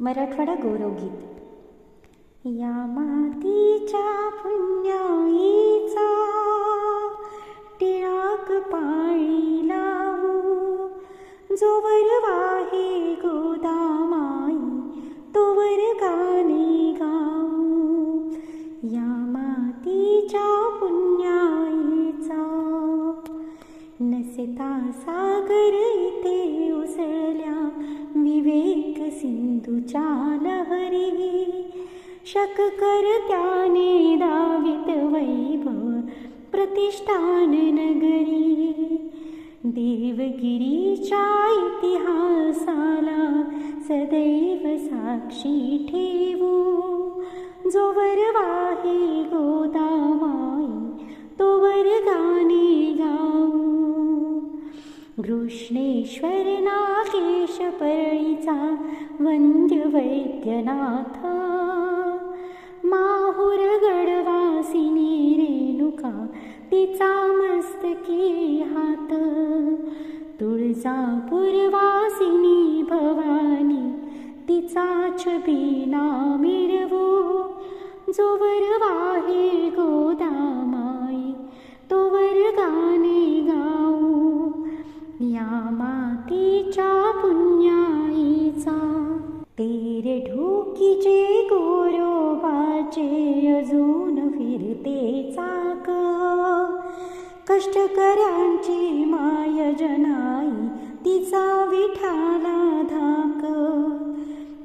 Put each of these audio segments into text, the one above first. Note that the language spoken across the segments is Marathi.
मराठवाडा गौरवगीत. या मातीच्या पुण्याईचा टिळाक पाळी लावू. जोवर वाहे गोदामाई तोवर गाणे गा चिंता सागर इथे उसळल्या. विवेक सिंधूच्या लहरी शक कर त्याने दावित वैभव प्रतिष्ठान नगरी. देवगिरीच्या इतिहासाला सदैव साक्षी ठेवू. जोवर वाहे घृष्णेश्वर नागेश परळीचा वंद्य वैद्यनाथ माहुर गडवासिनी रेणुका तिचा मस्तकी हात तुळजापूरवासिनी भवानी तिचा छबीना मिरवो जोवर वाहे गोदामाई तोवर गाणे गाव या मातीच्या पुण्याईचा. तेरे ढोकीचे गोरोबाचे अजून फिरते चाक. कष्टकऱ्यांची माय जनाई तिचा विठाला धाक.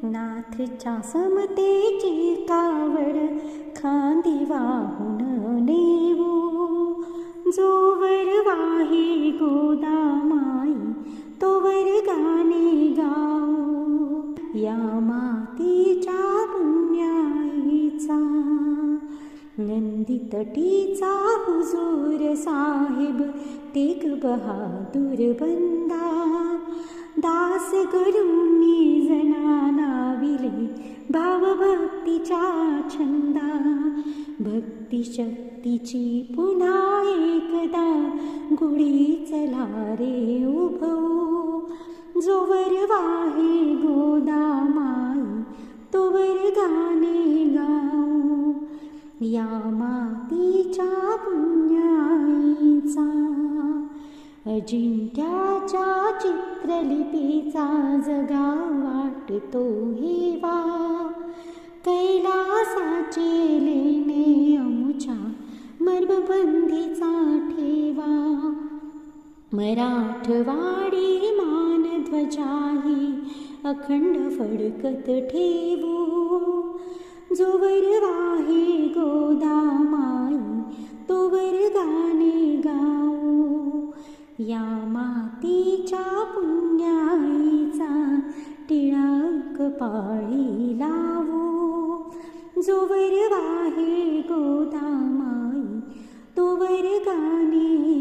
नाथच्या समतेची कावड खांदी वाहून नेऊ. जोवर वाही गोदाम तोवर गाणे गाऊ या मातीच्या पुण्याईचा नंदी तटीचा हुजूर साहेब तेग बहादूर बंदा। दास करुणी जना विले भावभक्तीच्या छंदा। भक्ती शक्तीची पुन्हा एकदा गुढी चला रे गाणे गाऊ। या मातीच्या पुण्याईचा अजिंठ्याच्या चित्रलिपीचा जगा वाटतो हेवा। कैलासाचे लेणे अमुच्या मर्मबंधीचा ठेवा मराठवाडी मानध्वजाही अखंड फडकत ठेवू. जोवर वाहे गोदामाई तोवर गाणे गाऊ. या मातीच्या पुण्याईचा टिळक पाळी लावू. जोवर वाहे गोदामाई तोवर गाणे